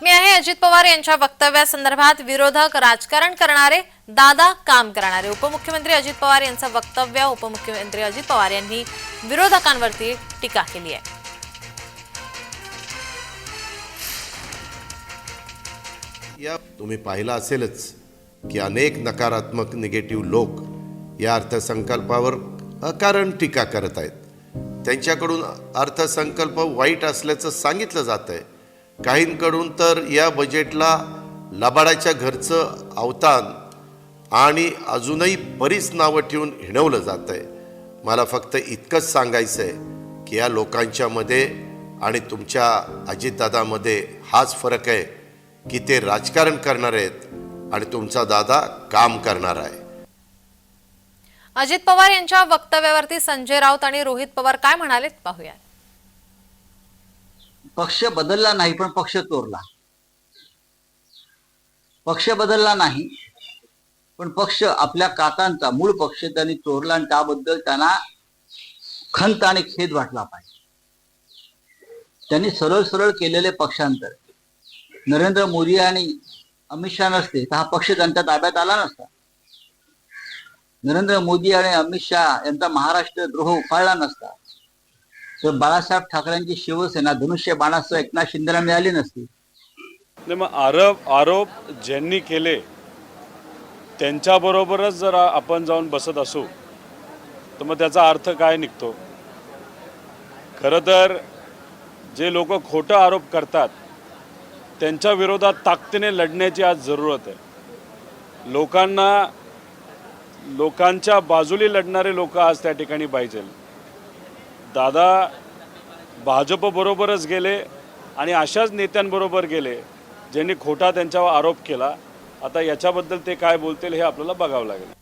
बातमी आहे अजित पवार यांच्या वक्तव्यासंदर्भात विरोधक राजकारण करणारे दादा काम करणारे. उपमुख्यमंत्री अजित पवार यांचं वक्तव्य उपमुख्यमंत्री अजित पवार यांनी विरोधकांवरती टीका केली आहे. या तुम्ही पाहिलं असेलच की अनेक नकारात्मक निगेटिव्ह लोक या अर्थसंकल्पावर अकारण टीका करत आहेत. त्यांच्याकडून अर्थसंकल्प वाईट असल्याचं सांगितलं जात आहे काहींकडून तर या बजेटला लबाडाच्या घरचं अवतान आणि अजूनही बरीच नावं ठेवून हिणवलं जात आहे मला फक्त इतकंच सांगायचं आहे की या लोकांच्यामध्ये आणि तुमच्या अजितदादामध्ये हाच फरक आहे की ते राजकारण करणार आहेत आणि तुमचा दादा काम करणार आहे. अजित पवार यांच्या वक्तव्यावरती संजय राऊत आणि रोहित पवार काय म्हणालेत पाहूया पक्ष बदलला नाही पण पक्ष चोरला. पक्ष बदलला नाही पण पक्ष आपल्या काकांचा मूळ पक्ष त्यांनी चोरला आणि त्याबद्दल त्यांना खंत आणि खेद वाटला पाहिजे. त्यांनी सरळ सरळ केलेले पक्षांतर. नरेंद्र मोदी आणि अमित शहा नसते तर हा पक्ष त्यांच्या ताब्यात आला नसता. नरेंद्र मोदी आणि अमित शहा यांचा महाराष्ट्र द्रोह उफाळला नसता. तर बाळासाहेब ठाकरेंची शिवसेना धनुष्य बाणासह एकनाथ शिंदेला मिळाली नसती. मग आरोप आरोप ज्यांनी केले त्यांच्याबरोबरच जर आपण जाऊन बसत असू तर मग त्याचा अर्थ काय निघतो? खरं तर जे लोक खोटं आरोप करतात त्यांच्या विरोधात ताकदीने लढण्याची आज जरूरत आहे. लोकांना लोकांच्या बाजूली लढणारे लोक आज त्या ठिकाणी पाहिजे दादा भाजपबरोबरच गेले आणि अशाच नेत्यांबरोबर गेले ज्यांनी खोटा त्यांच्यावर आरोप केला आता याच्याबद्दल ते काय बोलतील हे आपल्याला बघावं लागेल.